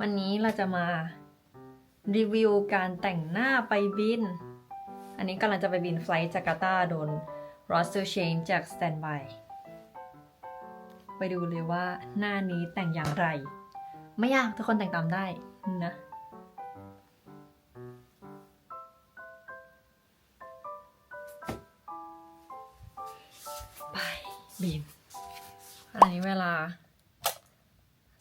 วันนี้เราจะมารีวิวการแต่งหน้าไปบิน อันนี้กำลังจะไปบินไฟลท์จาการ์ตาโดนรอสเตอร์เชนจากสแตนบายไปดูเลยว่าหน้านี้แต่งอย่างไร ไม่ยากทุกคนแต่งตามได้นะไปบิน อันนี้เวลา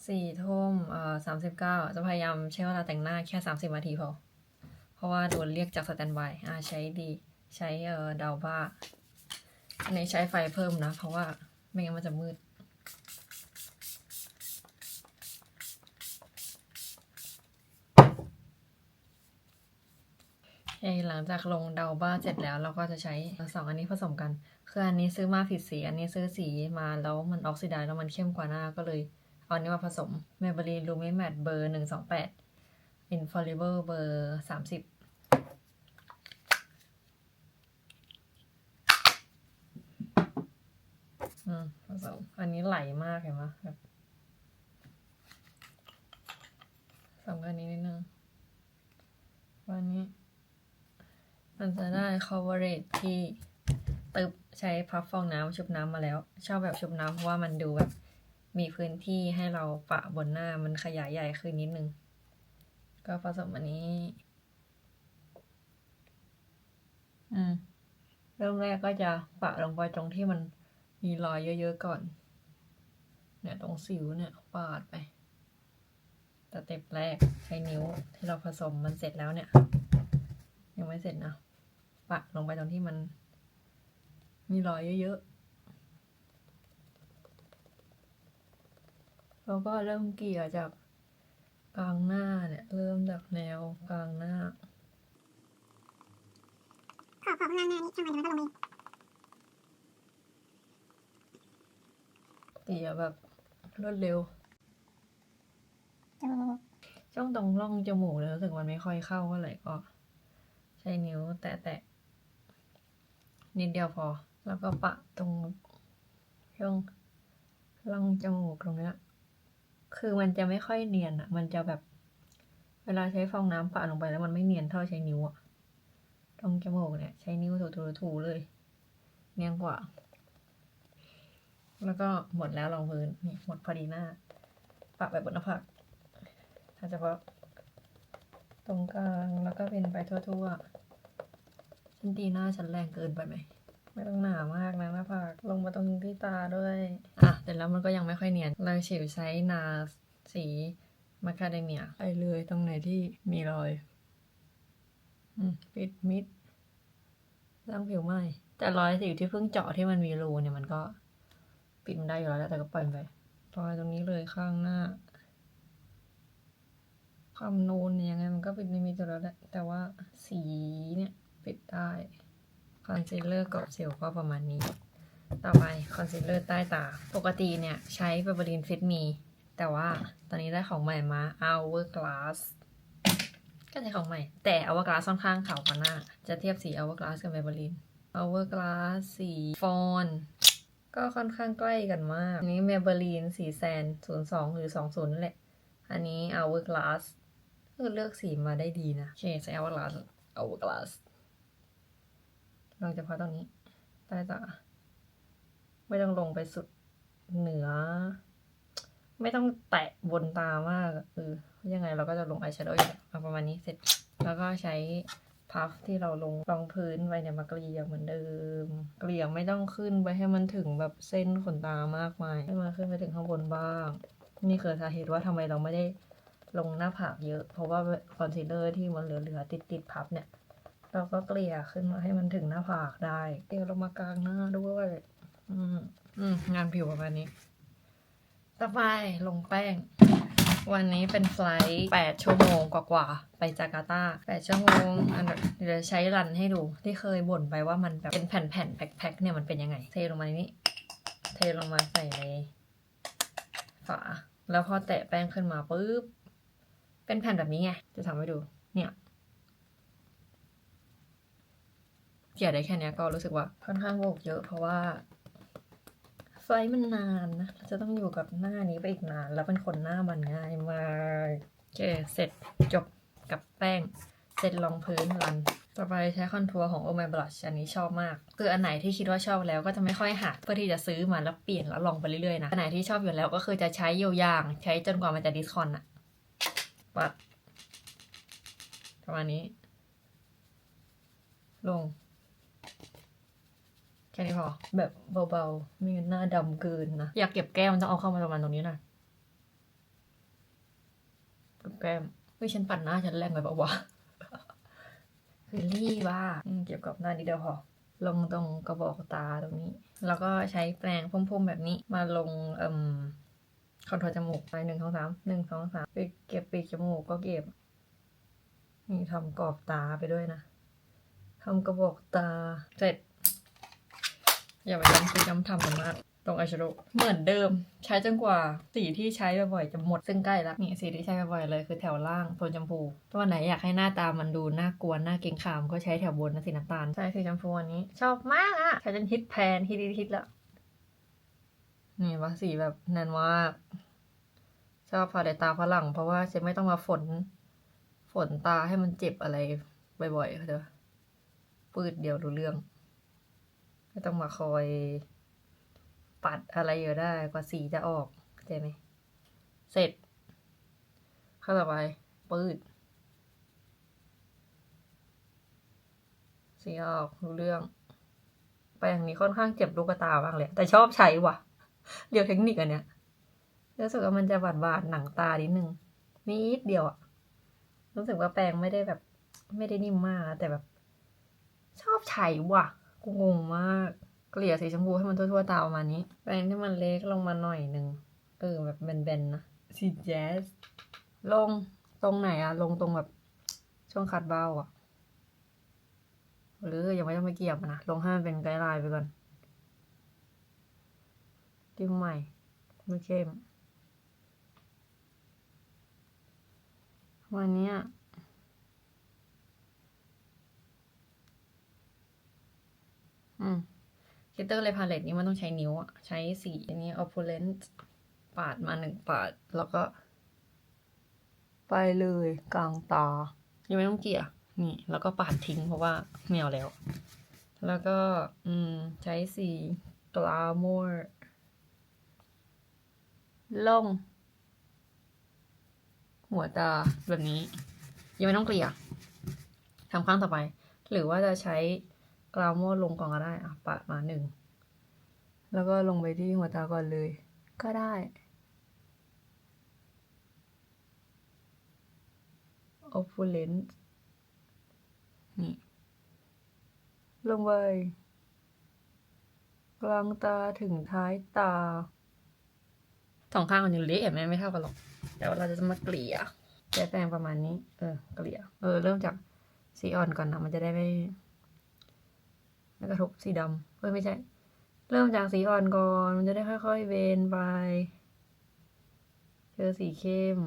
สี่ทุ่มเอ่อสามสิบเก้าจะพยายามใช้เวลาแต่งหน้าแค่สามสิบนาทีพอ เพราะว่าโดนเรียกจากสแตนบายอ่าใช้ดีใช้เอ่อดาวบ้าอันนี้ใช้ไฟเพิ่มนะ เพราะว่าไม่งั้นมันจะมืดโอหลังจากลงเดาบ้าเสร็จแล้วเราก็จะใช้สองอันนี้ผสมกัน คืออันนี้ซื้อมาผิดสี อันนี้ซื้อสีมาแล้วมันออกซิไดซ์แล้วมันเข้มกว่าหน้าก็เลย เอาอันนี้มาผสม Maybelline Lumi Matte เบอร์หนึ่งสองแปด Infallible เบอร์สามสิบอืมผสม อันนี้ไหลมากเห็นไหมแบบสำคัญนี้นิดนึงวันนี้ มันจะได้ coverage ที่ตึบใช้พับฟองน้ำชุบน้ำมาแล้ว ชอบแบบชุบน้ำเพราะว่ามันดูแบบ มีพื้นที่ให้เราปะบนหน้ามันขยายใหญ่ขึ้นนิดนึง ก็ผสมอันนี้ อืม เริ่มแรกก็จะปะลงไปตรงที่มันมีรอยเยอะๆก่อน เนี่ยตรงสิวเนี่ยปาดไปสเต็ปแรกใช้นิ้วที่เราผสมมันเสร็จแล้วเนี่ย ยังไม่เสร็จนะ ปะลงไปตรงที่มัน มีรอยเยอะๆ แล้วก็เริ่มเกลี่ยจากกลางหน้าเนี่ย เริ่มจากแนวกลางหน้า ขอขอข้างหน้าหน้านี้ช่างมันเดี๋ยวมันก็ลงเองเกลี่ยแบบรวดเร็ว จมูกช่องตรงร่องจมูกเลยรู้สึกมันไม่ค่อยเข้าเท่าไหร่ก็ ใช้นิ้วแตะแตะนิดเดียวพอ แล้วก็ปะตรงช่องร่องจมูกตรงเนี้ย คือมันจะไม่ค่อยเนียนอะมันจะแบบ เวลาใช้ฟองน้ำปะลงไปแล้วมันไม่เนียนเท่าใช้นิ้วอะตรงจมูกเนี่ย ใช้นิ้วถูๆๆเลย เนียนกว่า แล้วก็หมดแล้วรองพื้นนี่หมดพอดีหน้าปะไปบนหน้าผากถ้าเฉพาะตรงกลางแล้วก็เป็นไปทั่วๆฉันตีหน้าฉันแรงเกินไปไหม ไม่ต้องหนามากนะหน้าผากลงมาตรงที่ตาด้วย อะแต่แล้วมันก็ยังไม่ค่อยเนียนเลยฉิวใช้นาสีมาคาเดเมียไปเลยตรงไหนที่มีรอยอปิดมิดล้างผิวไหมแต่รอยสิวที่เพิ่งเจาะที่มันมีรูเนี่ยมันก็ปิดมันได้อยู่แล้วแต่ก็ปล่อยไปรอยตรงนี้เลยข้างหน้า ความนูนเนี่ยยังไงมันก็ปิดไม่มีตัวแล้วแหละแต่ว่าสีเนี่ยปิดได้ คอนซีลเลอร์กรอบสิวก็ประมาณนี้ ต่อไปคอนซีลเลอร์ใต้ตา ปกติเนี่ยใช้เบอร์บลินฟิตมี แต่ว่าตอนนี้ได้ของใหม่มา Hourglass ก็ใช้ของใหม่ แต่ Hourglass ค่อนข้างขาวกว่าหน้า จะเทียบสี Hourglass กับเบอร์บลิน Hourglass สีฟอนก็ค่อนข้างใกล้กันมาก อันนี้เมเบลีนสีแซน 02 หรือ 20นั่นแหละ อันนี้ Hourglass เออเลือกสีมาได้ดีนะโอเคใช้ Hourglass Hourglass ลองเฉพาะตรงนี้ใต้ตาไม่ต้องลงไปสุดเหนือ ไม่ต้องแตะบนตามากเออยังไงเราก็จะลงอายแชโดว์อยู่เอาประมาณนี้เสร็จ แล้วก็ใช้พัฟที่เราลงรองพื้นไว้เนี่ยมาเกลี่ยเหมือนเดิม เกลี่ยไม่ต้องขึ้นไปให้มันถึงแบบเส้นขนตามากมายให้มันขึ้นไปถึงข้างบนบ้าง นี่คือสาเหตุว่าทำไมเราไม่ได้ลงหน้าผากเยอะ เพราะว่าคอนซีลเลอร์ที่มันเหลือๆติดๆพับเนี่ย เราก็เกลี่ยขึ้นมาให้มันถึงหน้าผากได้ เกลี่ยลงมากลางหน้าด้วย อืมอืมงานผิวประมาณนี้ ต่อไปลงแป้ง วันนี้เป็นไฟล์แปดชั่วโมงกว่าๆ ไปจาการ์ตาแปดชั่วโมง อันเดี๋ยวใช้รันให้ดู ที่เคยบ่นไปว่ามันแบบเป็นแผ่นๆ แพ็คๆ เนี่ยมันเป็นยังไง เทลงมาในนี้ เทลงมาใส่ในฝา แล้วพอแตะแป้งขึ้นมาปุ๊บ เป็นแผ่นแบบนี้ไง จะทำให้ดู เนี่ย เกลี่ยได้แค่นี้ก็รู้สึกว่าค่อนข้างโบกเยอะ เพราะว่าไฟมันนานนะจะต้องอยู่กับหน้านี้ไปอีกนาน แล้วเป็นคนหน้ามันง่ายมากเคเสร็จจบกับแป้งเสร็จรองพื้นรัน ต่อไปใช้คอนทัวร์ของ Oh My Blush อันนี้ชอบมาก คืออันไหนที่คิดว่าชอบแล้วก็จะไม่ค่อยหาเพื่อที่จะซื้อมาแล้วเปลี่ยนแล้วลองไปเรื่อยๆนะ อันไหนที่ชอบอยู่แล้วก็คือจะใช้ยาวๆใช้จนกว่ามันจะดิสคอนอะปัดประมาณนี้ ลง แค่นี้พอ แบบเบาๆไม่งั้นหน้าดำเกินนะ อยากเก็บแก้มต้องเอาเข้ามาประมาณตรงนี้หน่อยเก็บแก้มเฮ้ยฉันปั่นหน้าฉันแรงไปปะวะคือรีบว่าอืมเก็บกับหน้านิดเดียวพอลงตรงกระบอกตาตรงนี้ แล้วก็ใช้แปรงพุ่มๆแบบนี้มาลงเอ่มคอนโทรลจมูกไปหนึ่งสองสามหนึ่งสองสามไปเก็บปีกจมูกก็เก็บนี่ทำกรอบตาไปด้วยนะทำกระบอกตาเสร็จ อย่าไปย้ำคิดย้ำทำกันมากตรงอายแชโดว์เหมือนเดิม ใช้จนกว่าสีที่ใช้บ่อยๆจะหมดซึ่งใกล้แล้วนี่สีที่ใช้บ่อยๆเลยคือแถวล่างโทนชมพูตัวไหนอยากให้หน้าตามันดูน่ากลัวน่าเกรงขามก็ใช้แถวบนนะสีน้ำตาลใช่สีชมพูอันนี้ ชอบมากอะใช้จนฮิตแพนฮิตฮิตแล้วนี่ว่าสีแบบแน่นมากชอบพาเดตาฝรั่งเพราะว่าจะไม่ต้องมาฝน ฝนตาให้มันเจ็บอะไรบ่อยๆเขาใจปะปืดเดียวรู้เรื่อง ไม่ต้องมาคอย ปัดอะไรอยู่ได้กว่าสีจะออกเข้าใจไหมเสร็จข้าต่อไปปืดสีออกรู้เรื่องแปรงนี้ค่อนข้างเจ็บลูกตามากเลยแต่ชอบใช้ว่ะเรียวเทคนิคอันเนี้ยรู้สึกว่ามันจะบาดบาดหนังตานิดนึงนิดเดียวอะรู้สึกว่าแปรงไม่ได้แบบ ไม่ได้นิ่มมากแต่แบบ ชอบใช้ว่ะ งงมาก เกลี่ยสีชมพูให้มันทั่วๆตาประมาณนี้ แปรงที่มันเล็กลงมาหน่อยหนึ่งเออแบบแบนๆนะ สีแจ๊สลงตรงไหนอะลงตรงแบบช่วงคัดเบ้าอะหรือยังไม่ต้องไปเกี่ยวมันนะลงให้มันเป็นไกด์ไลน์ไปก่อนจิ้มใหม่ไม่เข้มวันเนี้ อืมคิตเตอร์เลยพาเลตนี้มันต้องใช้นิ้วอะใช้สีอันนี้ opulent ปาดมาหนึ่งปาด แล้วก็ ไปเลยกลางตา ยังไม่ต้องเกลี่ยนี่ แล้วก็ปาดทิ้งเพราะว่าไม่เอาแล้ว แล้วก็ อืม ใช้สี glamour ลง หัวตาแบบนี้ ยังไม่ต้องเกลี่ยทำข้างต่อไป หรือว่าจะใช้ กราวโมลงก่อนก็ได้อะปาดมาหนึ่ง แล้วก็ลงไปที่หัวตาก่อนเลย ก็ได้ opulent นี่ ลงไปกลางตาถึงท้ายตาสองข้างมันยังเละเห็นไมไม่เท่ากันหรอก แต่ว่าเราจะมาเกลี่ยใช้แปรงประมาณนี้ เออ เกลี่ย เออ เริ่มจากสีอ่อนก่อนนะ มันจะได้ไม่ กระทบสีดำเฮ้ยไม่ใช่ เริ่มจากสีอ่อนก่อน มันจะได้ค่อย ๆเวนไป เจอสีเข้ม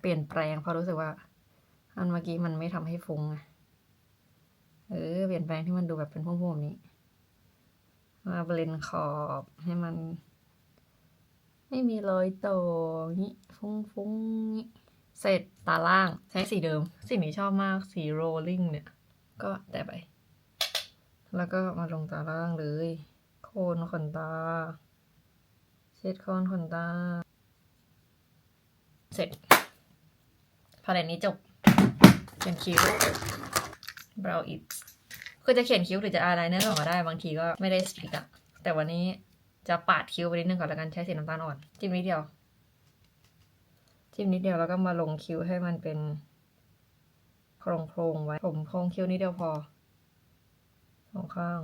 เปลี่ยนแปลงเพราะรู้สึกว่า อันเมื่อกี้มันไม่ทำให้ฟุ้งไงเออเปลี่ยนแปลงที่มันดูแบบเป็นพุ่มๆแบบนี้มาเบลนขอบให้มัน ไม่มีรอยต่อนี้ฟุ้งๆนี้ เสร็จตาล่างใช้สีเดิม สีนี้ชอบมากสีโรลลิ่งเนี่ย ก็แตะไป แล้วก็มาลงตาล่างเลย โคนขนตา เช็ดโคนขนตา เสร็จพาเลตนี้จบเขียนคิ้ว brow it คือจะเขียนคิ้วหรือจะอะไรเนื้อก่อนก็ได้บางทีก็ไม่ได้สติกอะแต่วันนี้จะปาดคิ้วไปนิดนึงก่อนแล้วกันใช้สีน้ำตาลอ่อนจิ้มนิดเดียว จิ้มนิดเดียวแล้วก็มาลงคิ้วให้มันเป็นโครงโครงๆไว้ ผมโครงคิ้วนิดเดียวพอสองข้าง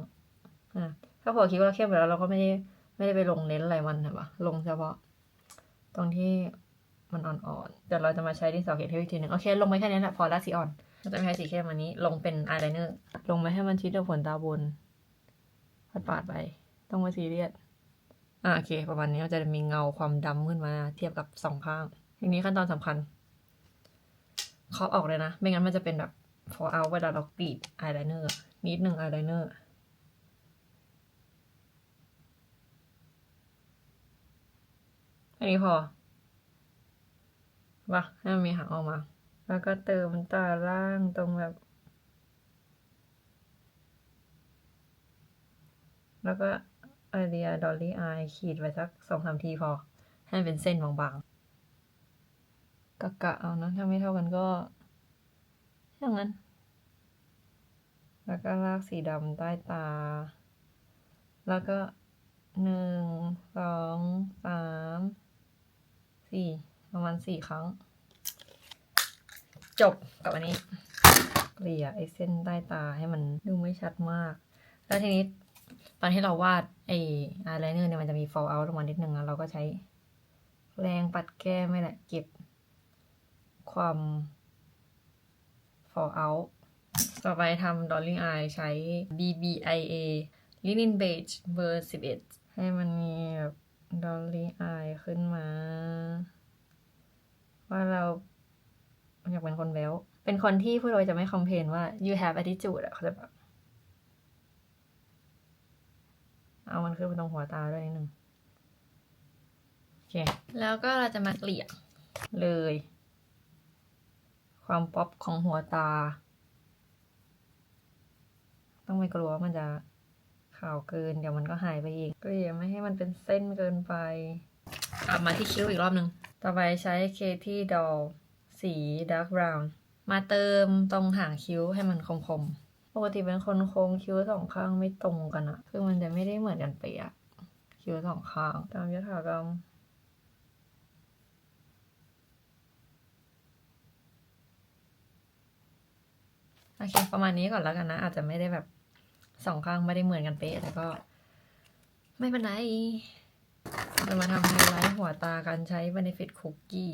อะถ้าพอคิ้วเราเข้มไปแล้วเราก็ไม่ได้ไม่ได้ไปลงเน้นอะไรมันเห็นปะลงเฉพาะ ตรงที่มันอ่อนๆเดี๋ยวเราจะมาใช้ดินสอเขียนเทปอีกทีหนึ่งโอเค ลงไปแค่นี้แหละพอละสีอ่อนเราจะไม่ใช้สีเข้มอันนี้ ลงเป็นอายไลเนอร์ลงไปให้มันชิดกับขนตาบนปาดปาดๆไป ต้องมาซีเรียสอ่าโอเค ประมาณนี้มันจะมีเงาความดำขึ้นมา เทียบกับสองข้าง ทีนี้ขั้นตอนสำคัญเคาะออกเลยนะ ไม่งั้นมันจะเป็นแบบ fall out เวลาเรากรีดอายไลเนอร์นิดหนึ่งอายไลเนอร์อันนี้พอวะให้มันมีหางออกมา แล้วก็เติมตาล่างตรงแบบ แล้วก็ไอเดียดอลลี่อายขีดไว้สักสองสามทีพอ ให้มันเป็นเส้นบางๆ กะกะเอานะถ้าไม่เท่ากันก็ อย่างนั้น แล้วก็ลากสีดำใต้ตา แล้วก็หนึ่งสองสามสี่ประมาณสี่ครั้ง จบกับอันนี้เกลี่ยไอ้เส้นใต้ตาให้มันดูไม่ชัดมาก แล้วทีนี้ตอนที่เราวาดไอ้อายไลเนอร์เนี่ยมันจะมี fall out ลงมานิดนึงแล้วเราก็ใช้แรงปัดแก้มไม่แหละเก็บ ความ fall out ต่อไปทำ Dolling Eye ใช้ BBIA Linen Beige เบอร์ 11 ให้มันมีแบบ Dolling Eye ขึ้นมา ว่าเราอยากเป็นคนแบ๊วเป็นคนที่ผู้โดยจะไม่คอมเพลนว่า you have attitude อะเขาจะแบบเอามันขึ้นไปตรงหัวตาด้วยนิดนึง โอเค แล้วก็เราจะมาเกลี่ยเลย ความป๊อปของหัวตา ต้องไม่กลัวมันจะขาวเกิน เดี๋ยวมันก็หายไปเองเกลี่ยไม่ให้มันเป็นเส้นเกินไปกลับมาที่คิ้วอีกรอบหนึ่งต่อไปใช้เคที่ดอลสีดาร์กบราวน์มาเติมตรงหางคิ้วให้มันคมๆ ปกติเป็นคนโค้งคิ้วสองข้างไม่ตรงกันอะคือมันจะไม่ได้เหมือนกันเปะอะคิ้วสองข้าง ตามยถากรรม โอเค ประมาณนี้ก่อนแล้วกันนะ อาจจะไม่ได้แบบสองข้างไม่ได้เหมือนกันเป๊ะแต่ก็ ไม่เป็นไรจะมาทำไฮไลท์หัวตาการใช้ Benefit Cookie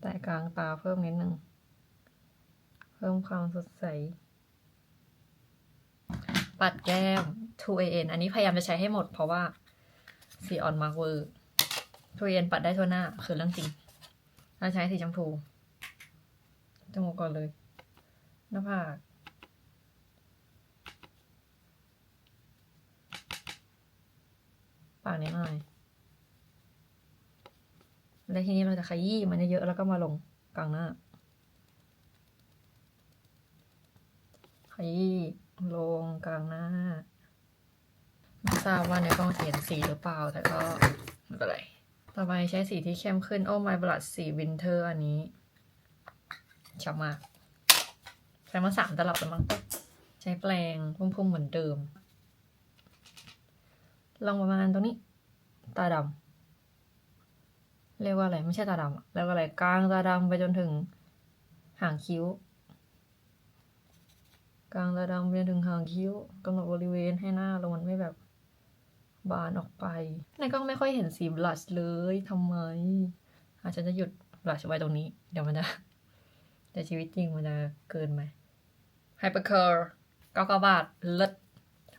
แต่กลางตาเพิ่มนิดนึง เพิ่มความสดใส ปัดแก้ม 2AN อันนี้พยายามจะใช้ให้หมดเพราะว่าสีอ่อนมากเวอร์ 2AN ปัดได้ทั่วหน้า คือเรื่องจริงเราใช้สีชมพู จมูกก่อนเลย หน้าผาก ปากนิดหน่อย แล้วทีนี้เราจะขยี้มันเยอะๆแล้วก็มาลงกลางหน้า ขยี้ลงกลางหน้า ไม่ทราบว่าในกล้องเห็นสีหรือเปล่าแต่ก็ไม่เป็นไร ต่อไปใช้สีที่เข้มขึ้น โอ้ my blood สีวินเทอร์อันนี้ ชอบมากใช้มาสามตลับแล้วมั้งใช้แปรงพุ่มๆเหมือนเดิม ลองประมาณตรงนี้ ตาดำเรียกว่าอะไรไม่ใช่ตาดำเรียกว่าอะไรกลางตาดำไปจนถึงหางคิ้ว กลางตาดำไปจนถึงหางคิ้วกำหนดบริเวณให้หน้าเรามันไม่แบบบานออกไป ในกล้องไม่ค่อยเห็นสีบลัชเลยทำไมอาจจะจะหยุดบลัชไว้ตรงนี้ เดี๋ยวมันจะ แต่ชีวิตจริงมันจะเกินไหมไฮเปอร์เคิร์เก้าเก้าบาทเลิศ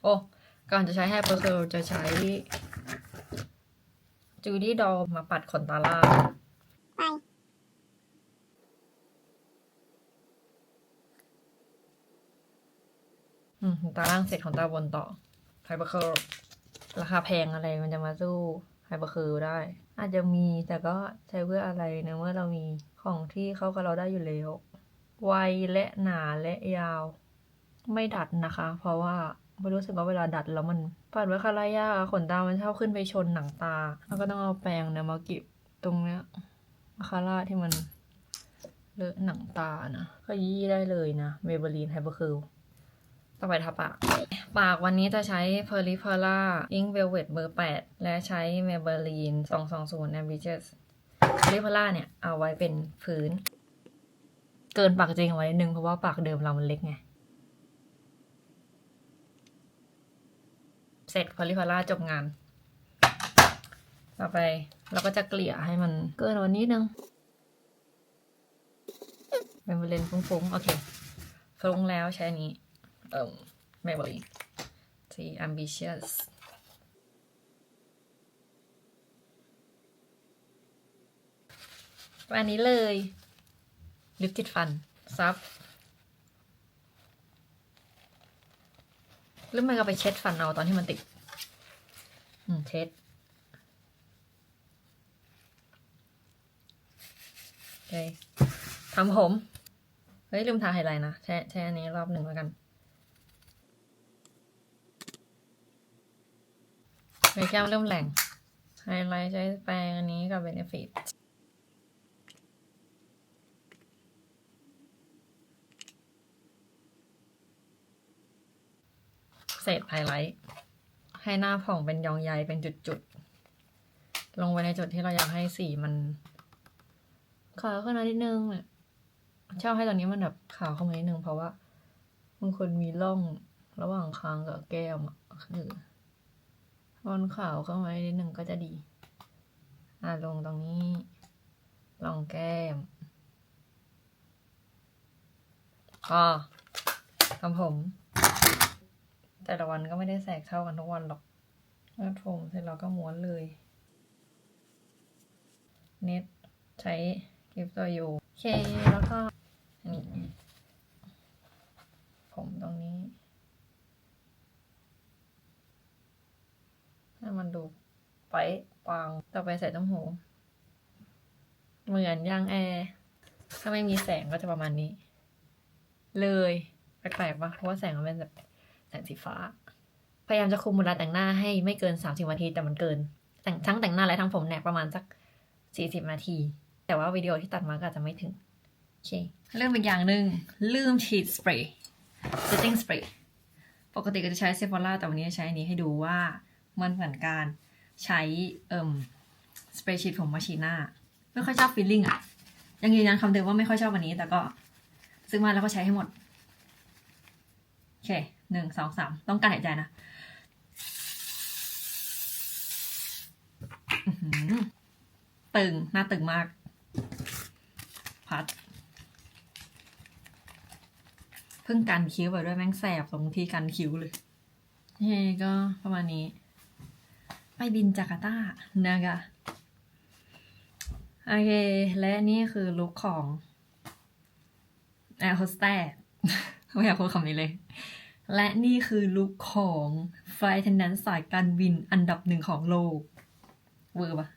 โอ้ก่อนจะใช้ไฮเปอร์เคิร์จะใช้จูดี้ดอลมาปัดขนตาล่างไปอืมขนตาล่างเสร็จขนตาบนต่อไฮเปอร์เคิร์ราคาแพงอะไรมันจะมาสู้ไฮเปอร์เคิร์ได้ อาจจะมีแต่ก็ใช้เพื่ออะไรในเมื่อเรามีของที่เข้ากับเราได้อยู่แล้ว ไวและหนาและยาว ไม่ดัดนะคะ เพราะว่าไม่รู้สึกว่าเวลาดัดแล้วมันปัดไว้คาร่ายากอะขนตามันชอบขึ้นไปชนหนังตา แล้วก็ต้องเอาแปรงเนี่ยมาเก็บตรงเนี้ยคาร่าที่มันเลอะหนังตานะขยี้ได้เลยนะเมเบลีนไฮเปอร์คิลต่อไปทาปาก ปากวันนี้จะใช้ p e r l i p e r a Ink Velvet เบอร์ 8 และใช้ Maybelline 220 Ambitious p e r l i p e r a เนี่ย เอาไว้เป็นพื้น เกินปากจริงเอาไว้นิดนึงเพราะว่าปากเดิมเรามันเล็กไง เสร็จ p e r l i p e r a จบงาน ต่อไปเราก็จะเกลี่ยให้มันเกินวันนี้นึง เป็นเบลนฟุ้งๆ โอเคฟุ้งแล้วใช้นี้ เออ Maybelline สี ambitious อันนี้เลย ลิปติดฟัน ซับ หรือไม่ก็ไปเช็ดฟันเอาตอนที่มันติด อืม เช็ดโอเคทำผม เฮ้ย ลืมทาไฮไลท์นะแช่แช่อันนี้รอบหนึ่งแล้วกันเมคแก้มเริ่มแหลงไฮไลท์ใช้แปรงอันนี้กับเบนฟิต เศษไฮไลท์ ให้หน้าผ่องเป็นยองใยเป็นจุดๆ ลงไปในจุดที่เราอยากให้สีมันขาวขึ้นมานิดนึงอะชอบให้ตอนนี้มันแบบขาวเข้ามานิดนึงเพราะว่ามันควรมีร่องระหว่างคางกับแก้มอะคือถ้ามันขาวเข้ามานิดนึงก็จะดี อะลงตรงนี้ลองแก้มอ๋อทำผม แต่ละวันก็ไม่ได้แสกเท่ากันทุกวันหรอกแล้วผมเสร็จแล้วก็ม้วนเลย เน็ตใช้กิฟต์ตัวอยู่โอเคแล้วก็อันนี้ผมตรงนี้ ให้มันดูไปปังต่อไปใส่ต้มหู เหมือนยางแอร์ถ้าไม่มีแสงก็จะประมาณนี้ เลย แปลกๆปะเพราะว่าแสงมันเป็นแบบ แสงสีฟ้า พยายามจะคุมเวลาแต่งหน้าให้ไม่เกินสามสิบนาทีแต่มันเกิน แต่งทั้งแต่งหน้าและทั้งผมเนี่ยประมาณสักสี่สิบนาที แต่ว่าวิดีโอที่ตัดมาก็อาจจะไม่ถึงโอเคเริ่มอีกอย่างหนึ่งลืมฉีดสเปรย์ setting spray ปกติก็จะใช้เซฟ h ร่าแต่วันนี้ใช้อันนี้ให้ดูว่ามันเหมือนการใช้เอ่มสเปรย์ฉีดผมมาฉีดหน้า ไม่ค่อยชอบฟีลลิ่งอะยังยืนยันคำเดิมว่าไม่ค่อยชอบวันนี้ แต่ก็ ซื้อมาแล้วก็ใช้ให้หมด โอเค หนึ่งสองสามต้องการหายใจนะตึง หน้าตึงมาก พัด เพิ่งกันคิ้วไปด้วยแม่งแสบตรงที่กันคิ้วเลยเฮ้ก็ประมาณนี้ ไปบินจาการ์ตานะคะโอเค และนี่คือลุคของแอร์โฮสเตสไม่อยากพูดคำนี้เลย และนี่คือลุคของไฟทันนั้นสายการบินอันดับหนึ่งของโลก เวอร์ปะ